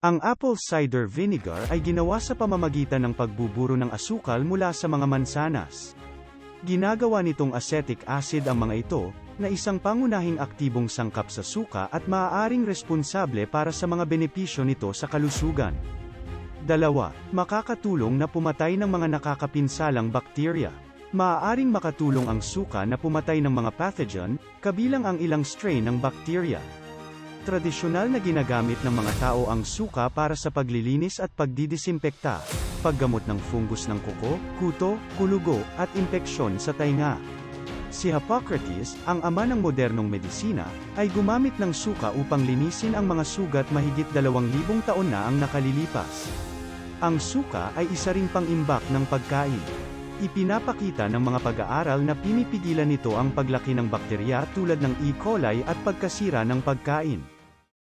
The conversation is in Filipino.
Ang apple cider vinegar ay ginawa sa pamamagitan ng pagbuburo ng asukal mula sa mga mansanas. Ginagawa nitong acetic acid ang mga ito, na isang pangunahing aktibong sangkap sa suka at maaaring responsable para sa mga benepisyo nito sa kalusugan. Dalawa, makakatulong na pumatay ng mga nakakapinsalang bakterya. Maaaring makatulong ang suka na pumatay ng mga pathogen, kabilang ang ilang strain ng bakterya. Tradisyonal na ginagamit ng mga tao ang suka para sa paglilinis at pagdidisinpekta, paggamot ng fungus ng kuko, kuto, kulugo, at impeksyon sa tainga. Si Hippocrates, ang ama ng modernong medisina, ay gumamit ng suka upang linisin ang mga sugat mahigit dalawang libong taon na ang nakalilipas. Ang suka ay isa ring pangimbak ng pagkain. Ipinapakita ng mga pag-aaral na pinipigilan nito ang paglaki ng bakterya tulad ng E. coli at pagkasira ng pagkain.